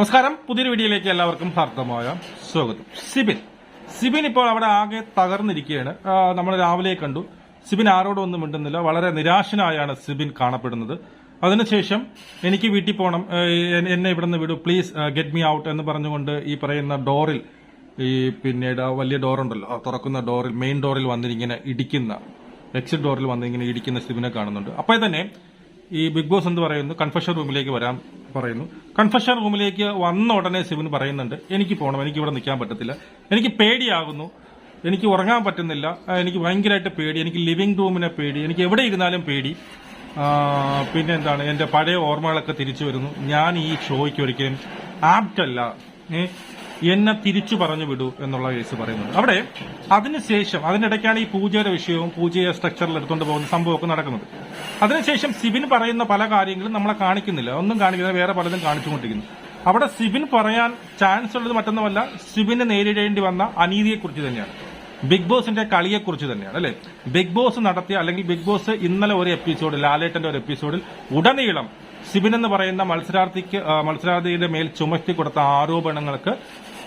നമസ്കാരം. പുതിയൊരു വീഡിയോയിലേക്ക് എല്ലാവർക്കും ഹാർദമായ സ്വാഗതം. സിബിൻ. സിബിൻ ഇപ്പോൾ അവിടെ ആകെ തകർന്നിരിക്കുകയാണ്. നമ്മൾ രാവിലെ കണ്ടു. സിബിൻ ആരോടും ഒന്നും മിണ്ടുന്നില്ല. വളരെ നിരാശനായാണ് സിബിൻ കാണപ്പെടുന്നത്. അതിനുശേഷം എനിക്ക് വീട്ടിൽ പോകണം എന്നെ- ഇവിടെ നിന്ന് വിടൂ. പ്ലീസ് ഗെറ്റ് മീ ഔട്ട് എന്ന് പറഞ്ഞുകൊണ്ട് ഈ പറയുന്ന ഡോറിൽ ഈ പിന്നീട് വലിയ ഡോറുണ്ടല്ലോ തുറക്കുന്ന ഡോറിൽ മെയിൻ ഡോറിൽ വന്നിരിങ്ങനെ ഇടിക്കുന്ന എക്സിറ്റ് ഡോറിൽ വന്നിങ്ങനെ ഇടിക്കുന്ന സിബിനെ കാണുന്നുണ്ട്. അപ്പോൾ തന്നെ ഈ ബിഗ് ബോസ് എന്ന് പറയുന്നു കൺഫഷൻ റൂമിലേക്ക് വരാൻ പറയുന്നു. കൺഫഷൻ റൂമിലേക്ക് വന്ന ഉടനെ ശിവൻ പറയുന്നുണ്ട് എനിക്ക് പോകണം എനിക്ക് ഇവിടെ നിൽക്കാൻ പറ്റത്തില്ല. എനിക്ക് പേടിയാകുന്നു. എനിക്ക് ഉറങ്ങാൻ പറ്റുന്നില്ല. എനിക്ക് ഭയങ്കരമായിട്ട് പേടി. എനിക്ക് ലിവിംഗ് റൂമിനെ പേടി. എനിക്ക് എവിടെ ഇരുന്നാലും പേടി. പിന്നെ എന്താണ് എന്റെ പഴയ ഓർമ്മകളൊക്കെ തിരിച്ചു വരുന്നു. ഞാൻ ഈ ഷോയ്ക്ക് ഒരിക്കലും ആപ്റ്റല്ല. എന്നെ തിരിച്ചു പറഞ്ഞു വിടൂ എന്നുള്ള കേസ് പറയുന്നുണ്ട്. അവിടെ അതിനുശേഷം അതിനിടയ്ക്കാണ് ഈ പൂജയുടെ വിഷയവും പൂജയെ സ്ട്രക്ചറിൽ എടുത്തുകൊണ്ട് പോകുന്ന സംഭവമൊക്കെ നടക്കുന്നത്. അതിനുശേഷം സിബിൻ പറയുന്ന പല കാര്യങ്ങളും നമ്മളെ കാണിക്കുന്നില്ല. ഒന്നും കാണിക്കുന്നില്ല. വേറെ പലതും കാണിച്ചുകൊണ്ടിരിക്കുന്നു. അവിടെ സിബിൻ പറയാൻ ചാൻസ് ഉള്ളത് മറ്റൊന്നുമല്ല. സിബിന് നേരിടേണ്ടി വന്ന അനീതിയെക്കുറിച്ച് തന്നെയാണ്. ബിഗ് ബോസിന്റെ കളിയെക്കുറിച്ച് തന്നെയാണ് അല്ലെ? ബിഗ് ബോസ് നടത്തിയ അല്ലെങ്കിൽ ബിഗ് ബോസ് ഇന്നലെ ഒരു എപ്പിസോഡിൽ ലാലേട്ടന്റെ ഒരു എപ്പിസോഡിൽ ഉടനീളം സിബിൻ എന്ന് പറയുന്ന മത്സരാർത്ഥിക്ക് മത്സരാർത്ഥിയുടെ മേൽ ചുമത്തി കൊടുത്ത ആരോപണങ്ങൾക്ക്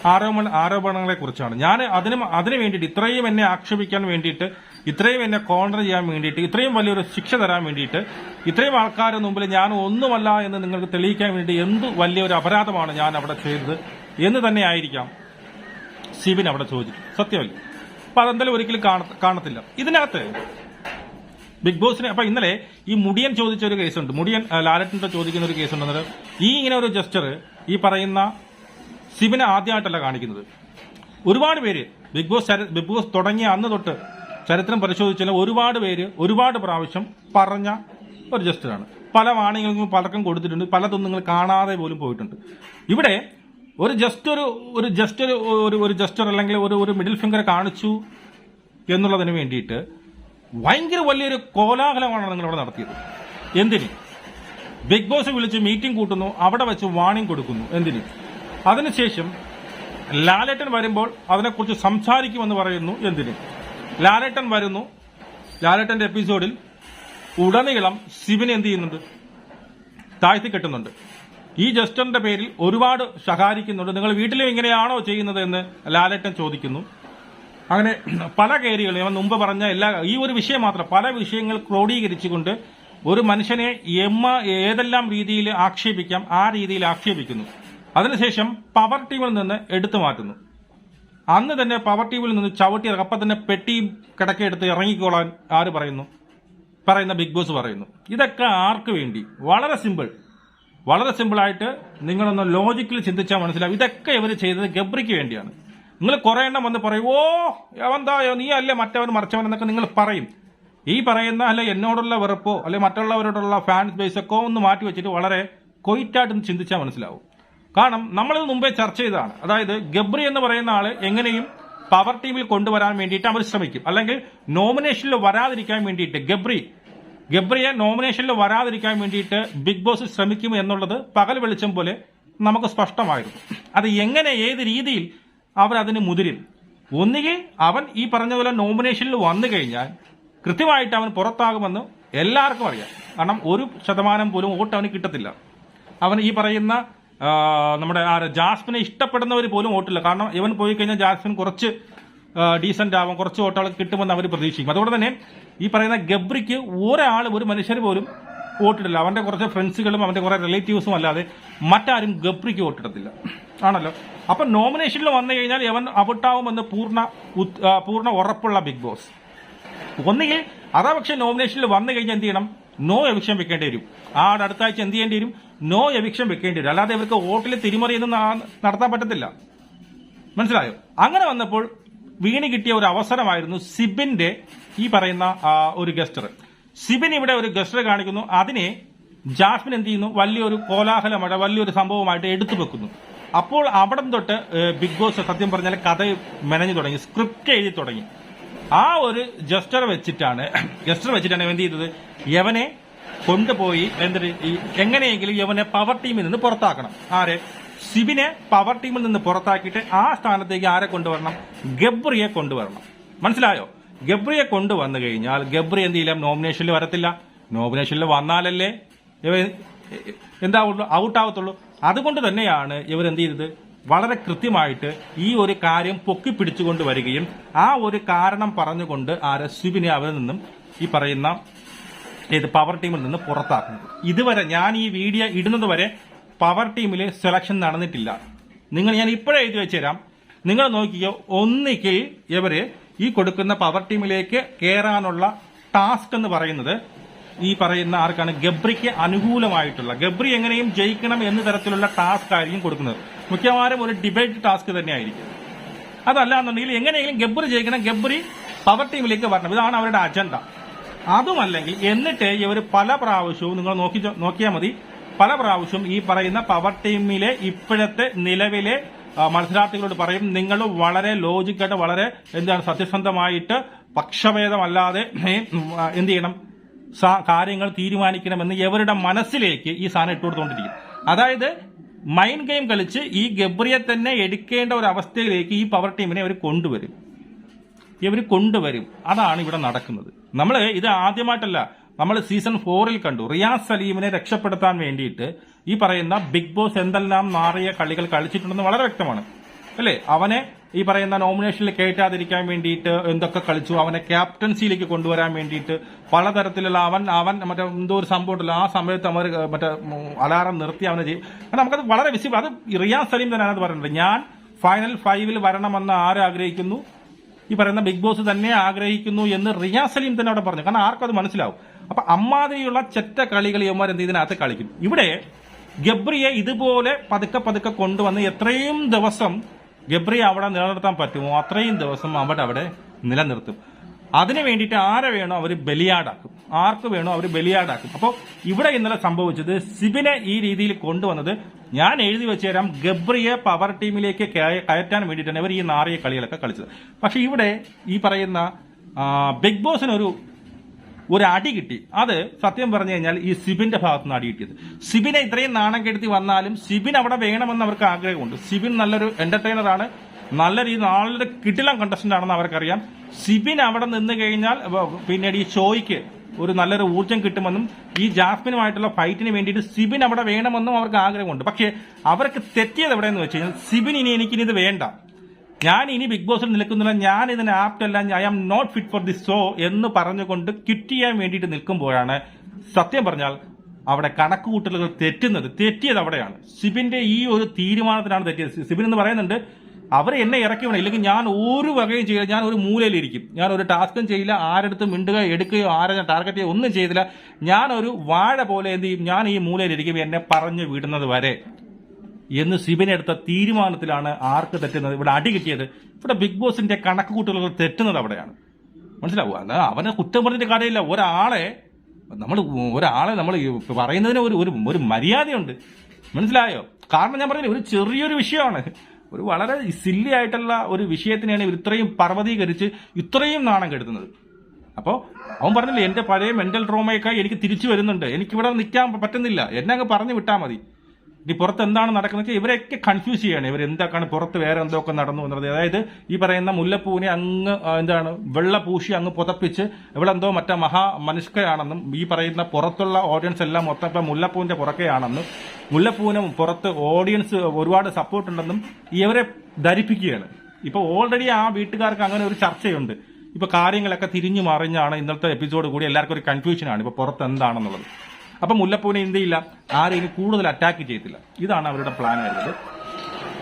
ആരോപണ ആരോപണങ്ങളെ കുറിച്ചാണ് ഞാൻ അതിന് അതിനു വേണ്ടിയിട്ട് ഇത്രയും എന്നെ ആക്ഷേപിക്കാൻ വേണ്ടിയിട്ട് ഇത്രയും എന്നെ കോണ്ടർ ചെയ്യാൻ വേണ്ടിയിട്ട് ഇത്രയും വലിയൊരു ശിക്ഷ തരാൻ വേണ്ടിയിട്ട് ഇത്രയും ആൾക്കാരുടെ മുമ്പിൽ ഞാൻ ഒന്നുമല്ല എന്ന് നിങ്ങൾക്ക് തെളിയിക്കാൻ വേണ്ടി എന്ത് വലിയൊരു അപരാധമാണ് ഞാൻ അവിടെ ചെയ്തത് എന്ന് തന്നെ ആയിരിക്കാം സിബിൻ അവിടെ ചോദിച്ചു സത്യമല്ലേ. അപ്പൊ അതെന്തായാലും ഒരിക്കലും കാണ- കാണത്തില്ല. ഇതിനകത്ത് ബിഗ് ബോസിന് അപ്പൊ ഇന്നലെ ഈ മുടിയൻ ചോദിച്ച ഒരു കേസുണ്ട്. മുടിയൻ ലാലറ്റിന്റെ ചോദിക്കുന്ന ഒരു കേസ് ഉണ്ടെന്നത് ഈ ഇങ്ങനെ ഒരു ജസ്റ്റർ ഈ പറയുന്ന സിബിനെ ആദ്യമായിട്ടല്ല കാണിക്കുന്നത്. ഒരുപാട് പേര് ബിഗ് ബോസ് ബിഗ് ബോസ് തുടങ്ങിയ അന്ന് തൊട്ട് ചരിത്രം പരിശോധിച്ചാൽ ഒരുപാട് പേര് ഒരുപാട് പ്രാവശ്യം പറഞ്ഞ ഒരു ജസ്റ്ററാണ് പല വാണികളും പലർക്കും കൊടുത്തിട്ടുണ്ട്. പലതും നിങ്ങൾ കാണാതെ പോലും പോയിട്ടുണ്ട്. ഇവിടെ ഒരു ജസ്റ്റ് ഒരു ഒരു ജസ്റ്റ് ഒരു ഒരു ഒരു ജസ്റ്റർ അല്ലെങ്കിൽ ഒരു ഒരു മിഡിൽ ഫിംഗർ കാണിച്ചു എന്നുള്ളതിന് വേണ്ടിയിട്ട് ഭയങ്കര വലിയൊരു കോലാഹലമാണ് നിങ്ങൾ ഇവിടെ നടത്തിയത്. എന്തിന്? ബിഗ് ബോസ് വിളിച്ച് മീറ്റിംഗ് കൂട്ടുന്നു. അവിടെ വെച്ച് വാണിംഗ് കൊടുക്കുന്നു. എന്തിന്? അതിനുശേഷം ലാലേട്ടൻ വരുമ്പോൾ അതിനെക്കുറിച്ച് സംസാരിക്കുമെന്ന് പറയുന്നു എന്തിന്? ലാലേട്ടൻ വരുന്നു. ലാലേട്ടന്റെ എപ്പിസോഡിൽ ഉടനീളം ശിവൻ എന്ത് ചെയ്യുന്നുണ്ട്? താഴ്ത്തി കെട്ടുന്നുണ്ട്. ഈ ജസ്റ്ററിന്റെ പേരിൽ ഒരുപാട് ശകാരിക്കുന്നുണ്ട്. നിങ്ങൾ വീട്ടിലും ഇങ്ങനെയാണോ ചെയ്യുന്നത് എന്ന് ലാലേട്ടൻ ചോദിക്കുന്നു. അങ്ങനെ പല കേരികളും ഞാൻ മുമ്പ് പറഞ്ഞ എല്ലാ ഈ ഒരു വിഷയം മാത്രം പല വിഷയങ്ങൾ ക്രോഡീകരിച്ചുകൊണ്ട് ഒരു മനുഷ്യനെ എമ്മ ഏതെല്ലാം രീതിയിൽ ആക്ഷേപിക്കാം ആ രീതിയിൽ ആക്ഷേപിക്കുന്നു. അതിനുശേഷം പവർ ടീമിൽ നിന്ന് എടുത്തു മാറ്റുന്നു. അന്ന് തന്നെ പവർ ടീമിൽ നിന്ന് ചവിട്ടി. അപ്പം തന്നെ പെട്ടിയും കിടക്കെടുത്ത് ഇറങ്ങിക്കോളാൻ ആര് പറയുന്നു? പറയുന്ന ബിഗ് ബോസ് പറയുന്നു. ഇതൊക്കെ ആർക്ക് വേണ്ടി? വളരെ സിമ്പിൾ വളരെ സിമ്പിളായിട്ട് നിങ്ങളൊന്ന് ലോജിക്കലി ചിന്തിച്ചാൽ മനസ്സിലാവും. ഇതൊക്കെ ഇവർ ചെയ്തത് ഗബ്രിക്ക് വേണ്ടിയാണ്. നിങ്ങൾ കുറെ എണ്ണം വന്ന് പറയും ഓ അവന്താ നീ അല്ലേ മറ്റവൻ മറിച്ചവൻ എന്നൊക്കെ നിങ്ങൾ പറയും. ഈ പറയുന്ന അല്ലെ എന്നോടുള്ള വെറുപ്പോ അല്ലെ മറ്റുള്ളവരോടുള്ള ഫാൻസ് ബേസൊക്കെ ഒന്ന് മാറ്റി വെച്ചിട്ട് വളരെ കൊയിറ്റായിട്ടൊന്ന് ചിന്തിച്ചാൽ മനസ്സിലാവും. കാരണം നമ്മളിത് മുമ്പേ ചർച്ച ചെയ്തതാണ്. അതായത് ഗബ്രി എന്ന് പറയുന്ന ആൾ എങ്ങനെയും പവർ ടീമിൽ കൊണ്ടുവരാൻ വേണ്ടിയിട്ട് അവർ ശ്രമിക്കും. അല്ലെങ്കിൽ നോമിനേഷനിൽ വരാതിരിക്കാൻ വേണ്ടിയിട്ട് ഗബ്രി ഗബ്രിയെ നോമിനേഷനിൽ വരാതിരിക്കാൻ വേണ്ടിയിട്ട് ബിഗ് ബോസ് ശ്രമിക്കും എന്നുള്ളത് പകൽ വെളിച്ചം പോലെ നമുക്ക് സ്പഷ്ടമായിരുന്നു. അത് എങ്ങനെ ഏത് രീതിയിൽ അവർ അതിന് മുതിരും. ഒന്നുകിൽ അവൻ ഈ പറഞ്ഞ പോലെ നോമിനേഷനിൽ വന്നു കഴിഞ്ഞാൽ കൃത്യമായിട്ട് അവൻ പുറത്താകുമെന്ന് എല്ലാവർക്കും അറിയാം. കാരണം ഒരു ശതമാനം പോലും വോട്ട് അവന് കിട്ടത്തില്ല. അവൻ ഈ പറയുന്ന നമ്മുടെ ആ ജാസ്മിനെ ഇഷ്ടപ്പെടുന്നവർ പോലും വോട്ടില്ല. കാരണം ഇവൻ പോയി കഴിഞ്ഞാൽ ജാസ്മിൻ കുറച്ച് ഡീസെന്റ് ആവും. കുറച്ച് വോട്ടുകൾ കിട്ടുമെന്ന് അവർ പ്രതീക്ഷിക്കും. അതുകൊണ്ട് തന്നെ ഈ പറയുന്ന ഗബ്രിക്ക് ഒരാൾ ഒരു മനുഷ്യർ പോലും വോട്ടിടില്ല. അവന്റെ കുറച്ച് ഫ്രണ്ട്സുകളും അവന്റെ കുറെ റിലേറ്റീവ്സും അല്ലാതെ മറ്റാരും ഗബ്രിക്ക് വോട്ടിടത്തില്ല. ആണല്ലോ? അപ്പൊ നോമിനേഷനിൽ വന്നു കഴിഞ്ഞാൽ അവൻ ഔട്ടാവുമെന്ന് പൂർണ പൂർണ ഉറപ്പുള്ള ബിഗ് ബോസ്. ഒന്നുകിൽ അതാ പക്ഷെ നോമിനേഷനിൽ വന്നു കഴിഞ്ഞാൽ എന്ത് ചെയ്യണം? നോ എവിക്ഷൻ വെക്കേണ്ടി വരും. ആ അടുത്ത ആഴ്ച എന്ത് ചെയ്യേണ്ടി വരും? നോ എവിക്ഷൻ വെക്കേണ്ടി വരും അല്ലാതെ ഇവർക്ക് വോട്ടിൽ തിരിമറിയൊന്നും നടത്താൻ പറ്റത്തില്ല. മനസ്സിലായോ? അങ്ങനെ വന്നപ്പോൾ വീണ് കിട്ടിയ ഒരു അവസരമായിരുന്നു സിബിന്റെ ഈ പറയുന്ന ഒരു ഗസ്റ്റർ സിബിൻ ഇവിടെ ഒരു ഗസ്റ്റർ കാണിക്കുന്നു. അതിനെ ജാസ്മിൻ എന്ത് ചെയ്യുന്നു? വലിയൊരു കോലാഹലമായിട്ട് വലിയൊരു സംഭവമായിട്ട് എടുത്തു വെക്കുന്നു. അപ്പോൾ അവിടെ തൊട്ട് ബിഗ് ബോസ് സത്യം പറഞ്ഞാൽ കഥ മെനഞ്ഞു തുടങ്ങി സ്ക്രിപ്റ്റ് എഴുതി തുടങ്ങി. ആ ഒരു ജസ്റ്റർ വെച്ചിട്ടാണ് ജസ്റ്റർ വെച്ചിട്ടാണ് എന്ത് ചെയ്തത്? യവനെ കൊണ്ടുപോയി എന്തൊരു ഈ എങ്ങനെയെങ്കിലും യവനെ പവർ ടീമിൽ നിന്ന് പുറത്താക്കണം. ആരെ? സിബിനെ പവർ ടീമിൽ നിന്ന് പുറത്താക്കിയിട്ട് ആ സ്ഥാനത്തേക്ക് ആരെ കൊണ്ടുവരണം? ഗബ്രിയെ കൊണ്ടുവരണം. മനസ്സിലായോ? ഗബ്രിയെ കൊണ്ടുവന്നു കഴിഞ്ഞാൽ ഗബ്രി എന്ത് ചെയ്യില്ല? നോമിനേഷനിൽ വരത്തില്ല. നോമിനേഷനിൽ വന്നാലല്ലേ ഇവ എന്താവുള്ളൂ ഔട്ട് ആവത്തുള്ളൂ. അതുകൊണ്ട് തന്നെയാണ് ഇവർ എന്ത് ചെയ്തത്? വളരെ കൃത്യമായിട്ട് ഈ ഒരു കാര്യം പൊക്കി പിടിച്ചുകൊണ്ട് വരികയും ആ ഒരു കാരണം പറഞ്ഞുകൊണ്ട് ആരെ സിബിനെ അവരിൽ നിന്നും ഈ പറയുന്ന ഏത് പവർ ടീമിൽ നിന്ന് പുറത്താക്കുന്നത് ഇതുവരെ ഞാൻ ഈ വീഡിയോ ഇടുന്നത് വരെ പവർ ടീമിൽ സെലക്ഷൻ നടന്നിട്ടില്ല. നിങ്ങൾ ഞാൻ ഇപ്പോഴേ എഴുതി വെച്ചുതരാം. നിങ്ങൾ നോക്കിയോ ഒന്നിക്കിൽ ഇവർ ഈ കൊടുക്കുന്ന പവർ ടീമിലേക്ക് കയറാനുള്ള ടാസ്ക് എന്ന് പറയുന്നത് ഈ പറയുന്ന ആർക്കാണ്? ഗബ്രിക്ക് അനുകൂലമായിട്ടുള്ള ഗബ്രി എങ്ങനെയും ജയിക്കണം എന്ന തരത്തിലുള്ള ടാസ്ക് ആയിരിക്കും കൊടുക്കുന്നത്. മിക്കവാറും ഒരു ഡിബേറ്റ് ടാസ്ക് തന്നെയായിരിക്കും. അതല്ല എന്നുണ്ടെങ്കിൽ എങ്ങനെയെങ്കിലും ഗബ്രി ജയിക്കണം ഗബ്രി പവർ ടീമിലേക്ക് വരണം. ഇതാണ് അവരുടെ അജണ്ട അതുമല്ലെങ്കിൽ എന്നിട്ട് ഇവർ പല പ്രാവശ്യവും നിങ്ങൾ നോക്കി നോക്കിയാൽ മതി. പല പ്രാവശ്യവും ഈ പറയുന്ന പവർ ടീമിലെ ഇപ്പോഴത്തെ നിലവിലെ മത്സരാർത്ഥികളോട് പറയും നിങ്ങൾ വളരെ ലോജിക്കായിട്ട് വളരെ എന്താണ് സത്യസന്ധമായിട്ട് പക്ഷഭേദമല്ലാതെ എന്ത് ചെയ്യണം? കാര്യങ്ങൾ തീരുമാനിക്കണമെന്ന് ഇവരുടെ മനസ്സിലേക്ക് ഈ സാധനം ഇട്ടുകൊടുത്തുകൊണ്ടിരിക്കും അതായത് മൈൻഡ് ഗെയിം കളിച്ച് ഈ ഗബ്രിയെ തന്നെ എടുക്കേണ്ട ഒരു അവസ്ഥയിലേക്ക് ഈ പവർ ടീമിനെ അവർ കൊണ്ടുവരും. ഇവർ കൊണ്ടുവരും. അതാണ് ഇവിടെ നടക്കുന്നത്. നമ്മൾ ഇത് ആദ്യമായിട്ടല്ല നമ്മൾ സീസൺ ഫോറിൽ കണ്ടു. റിയാസ് സലീമിനെ രക്ഷപ്പെടുത്താൻ വേണ്ടിയിട്ട് ഈ പറയുന്ന ബിഗ് ബോസ് എന്തെല്ലാം മാറിയ കളികൾ കളിച്ചിട്ടുണ്ടെന്ന് വളരെ വ്യക്തമാണ്. അല്ലേ? അവനെ ഈ പറയുന്ന നോമിനേഷനിൽ കയറ്റാതിരിക്കാൻ വേണ്ടിയിട്ട് എന്തൊക്കെ കളിച്ചു അവനെ ക്യാപ്റ്റൻസിയിലേക്ക് കൊണ്ടുവരാൻ വേണ്ടിയിട്ട് പലതരത്തിലുള്ള അവൻ അവൻ മറ്റേ എന്തോ ഒരു സംഭവം ഉണ്ടല്ലോ ആ സമയത്ത് അവർ മറ്റേ അലാറം നിർത്തി അവനെ ചെയ്യും. നമുക്കത് വളരെ വിസിബിൾ അത് റിയാസ് സലീം തന്നെയാണ് പറയുന്നത്. ഞാൻ ഫൈനൽ ഫൈവിൽ വരണമെന്ന് ആരാഗ്രഹിക്കുന്നു? ആഗ്രഹിക്കുന്നു ഈ പറയുന്ന ബിഗ് ബോസ് തന്നെ ആഗ്രഹിക്കുന്നു എന്ന് റിയാസ് സലീം തന്നെ അവിടെ പറഞ്ഞു. കാരണം ആർക്കും അത് മനസ്സിലാവും. അപ്പൊ അമ്മാതിരിയുള്ള ചെറ്റ കളികൾ ഇവന്മാർ എന്ത് ഇതിനകത്ത് കളിക്കും. ഇവിടെ ഗബ്രിയെ ഇതുപോലെ പതുക്കെ പതുക്കെ കൊണ്ടുവന്ന് എത്രയും ദിവസം ഗബ്രിയെ അവിടെ നിലനിർത്താൻ പറ്റുമോ? അത്രയും ദിവസം അവിടെ അവിടെ നിലനിർത്തും. അതിനു വേണ്ടിയിട്ട് ആരെ വേണോ അവർ ബലിയാടാക്കും. ആർക്ക് വേണോ അവർ ബലിയാടാക്കും. അപ്പോൾ ഇവിടെ ഇന്നലെ സംഭവിച്ചത് സിബിനെ ഈ രീതിയിൽ കൊണ്ടുവന്നത് ഞാൻ എഴുതി വെച്ച് തരാം ഗബ്രിയെ പവർ ടീമിലേക്ക് കയ- കയറ്റാൻ വേണ്ടിയിട്ടാണ് ഇവർ ഈ നാറിയ കളികളൊക്കെ കളിച്ചത്. പക്ഷെ ഇവിടെ ഈ പറയുന്ന ബിഗ് ബോസിനൊരു ഒരു അടി കിട്ടി. അത് സത്യം പറഞ്ഞു കഴിഞ്ഞാൽ ഈ സിബിന്റെ ഭാഗത്തു നിന്ന് അടി കിട്ടിയത്. സിബിനെ ഇത്രയും നാണം കെടുത്തി വന്നാലും സിബിൻ അവിടെ വേണമെന്ന് അവർക്ക് ആഗ്രഹമുണ്ട്. സിബിൻ നല്ലൊരു എന്റർടൈനർ ആണ്. നല്ല രീതി നല്ലൊരു കിട്ടിലം കണ്ടസ്റ്റന്റ് ആണെന്ന് അവർക്കറിയാം. സിബിൻ അവിടെ നിന്ന് കഴിഞ്ഞാൽ പിന്നീട് ഈ ഷോയ്ക്ക് ഒരു നല്ലൊരു ഊർജം കിട്ടുമെന്നും ഈ ജാസ്മിനുമായിട്ടുള്ള ഫൈറ്റിന് വേണ്ടിയിട്ട് സിബിൻ അവിടെ വേണമെന്നും അവർക്ക് ആഗ്രഹമുണ്ട്. പക്ഷേ അവർക്ക് തെറ്റിയത് എവിടെയെന്ന് വെച്ച് കഴിഞ്ഞാൽ സിബിൻ ഇനി എനിക്കിനിത് വേണ്ട. ഞാൻ ഇനി ബിഗ് ബോസിൽ നിൽക്കുന്നില്ല. ഞാൻ ഇതിന് ആപ്റ്റ് അല്ല. I am not fit for this show എന്ന് പറഞ്ഞുകൊണ്ട് ക്വിറ്റ് ചെയ്യാൻ വേണ്ടിയിട്ട് നിൽക്കുമ്പോഴാണ് സത്യം പറഞ്ഞാൽ അവിടെ കണക്കുകൂട്ടലുകൾ തെറ്റുന്നത്. തെറ്റിയത് അവിടെയാണ്. സിബിന്റെ ഈ ഒരു തീരുമാനത്തിനാണ് തെറ്റിയത്. സിബിൻ എന്ന് പറയുന്നുണ്ട് അവർ എന്നെ ഇറക്കി വേണം ഇല്ലെങ്കിൽ ഞാൻ ഒരു വകയും ചെയ്യില്ല. ഞാൻ ഒരു മൂലയിലിരിക്കും. ഞാൻ ഒരു ടാസ്കും ചെയ്യില്ല. ആരെടുത്തും മിണ്ടുക എടുക്കുകയോ ആരെ ഞാൻ ടാർഗറ്റ് ചെയ്യുകയോ ഒന്നും ചെയ്തില്ല. ഞാൻ ഒരു വാഴ പോലെ എന്ത് ചെയ്യും? ഞാൻ ഈ മൂലയിലിരിക്കും. എന്നെ പറഞ്ഞു വിടുന്നത് വരെ. എന്ന് സിബിൻ എടുത്ത തീരുമാനത്തിലാണ് ആർക്ക് തെറ്റുന്നത്? ഇവിടെ അടി കിട്ടിയത്. ഇവിടെ ബിഗ് ബോസിന്റെ കണക്ക് കൂട്ടുകൾ തെറ്റുന്നത് അവിടെയാണ്. മനസ്സിലാവുക? അല്ല അവനെ കുറ്റം പറഞ്ഞിട്ട് കാര്യമില്ല. ഒരാളെ നമ്മൾ ഒരാളെ നമ്മൾ പറയുന്നതിന് ഒരു ഒരു മര്യാദയുണ്ട്. മനസ്സിലായോ? കാരണം ഞാൻ പറഞ്ഞില്ല ഒരു ചെറിയൊരു വിഷയമാണ്. ഒരു വളരെ സില്ലി ആയിട്ടുള്ള ഒരു വിഷയത്തിനെയാണ് ഇവർ ഇത്രയും പർവതീകരിച്ച് ഇത്രയും നാണം കെടുത്തുന്നത്. അപ്പോൾ അവൻ പറഞ്ഞില്ലേ എന്റെ പഴയ മെന്റൽ ട്രോമയൊക്കെ എനിക്ക് തിരിച്ചു വരുന്നുണ്ട്. എനിക്കിവിടെ നിൽക്കാൻ പറ്റുന്നില്ല. എന്നെ അങ്ങ് പറഞ്ഞു വിട്ടാൽ മതി. ഇനി പുറത്ത് എന്താണ് നടക്കുന്നത് വെച്ചാൽ ഇവരെയൊക്കെ കൺഫ്യൂസ് ചെയ്യാണ്. ഇവർ എന്തൊക്കെയാണ് പുറത്ത് വേറെ എന്തൊക്കെ നടന്നു എന്നുള്ളത്. അതായത് ഈ പറയുന്ന മുല്ലപ്പൂവിനെ അങ്ങ് എന്താണ് വെള്ള പൂശി അങ്ങ് പുതപ്പിച്ച് ഇവിടെ എന്തോ മറ്റേ മഹാ മനുഷ്കയാണെന്നും ഈ പറയുന്ന പുറത്തുള്ള ഓഡിയൻസ് എല്ലാം മൊത്തം ഇപ്പം മുല്ലപ്പൂവിന്റെ പുറക്കെയാണെന്നും മുല്ലപ്പൂവിന് പുറത്ത് ഓഡിയൻസ് ഒരുപാട് സപ്പോർട്ട് ഉണ്ടെന്നും ഇവരെ ധരിപ്പിക്കുകയാണ്. ഇപ്പൊ ഓൾറെഡി ആ വീട്ടുകാർക്ക് അങ്ങനെ ഒരു ചർച്ചയുണ്ട്. ഇപ്പൊ കാര്യങ്ങളൊക്കെ തിരിഞ്ഞു മറിഞ്ഞാണ് ഇന്നത്തെ എപ്പിസോഡ് കൂടി എല്ലാവർക്കും ഒരു കൺഫ്യൂഷനാണ് ഇപ്പൊ പുറത്ത് എന്താണെന്നുള്ളത്. അപ്പൊ മുല്ലപ്പൂവിനെ എന്ത് ചെയ്യില്ല? ആരെയും കൂടുതൽ അറ്റാക്ക് ചെയ്യത്തില്ല. ഇതാണ് അവരുടെ പ്ലാൻ വരുന്നത്.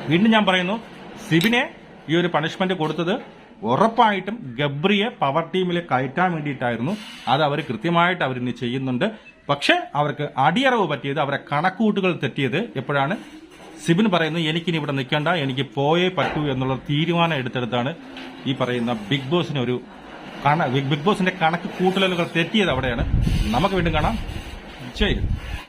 വീണ്ടും ഞാൻ പറയുന്നു സിബിനെ ഈ ഒരു പണിഷ്മെന്റ് കൊടുത്തത് ഉറപ്പായിട്ടും ഗബ്രിയെ പവർ ടീമിൽ കയറ്റാൻ വേണ്ടിയിട്ടായിരുന്നു. അത് അവർ കൃത്യമായിട്ട് അവർ ഇന്ന് ചെയ്യുന്നുണ്ട്. പക്ഷേ അവർക്ക് അടിയറവ് പറ്റിയത് അവരെ കണക്കുകൂട്ടുകൾ തെറ്റിയത് എപ്പോഴാണ്? സിബിൻ പറയുന്നു എനിക്കിനി ഇവിടെ നിൽക്കേണ്ട എനിക്ക് പോയേ പറ്റൂ എന്നുള്ള തീരുമാനം എടുത്തെടുത്താണ് ഈ പറയുന്ന ബിഗ് ബോസിന് ഒരു കണ ബിഗ് ബോസിന്റെ കണക്ക് കൂട്ടലുകൾ തെറ്റിയത് അവിടെയാണ്. നമുക്ക് വീണ്ടും കാണാം. ചെയ്യും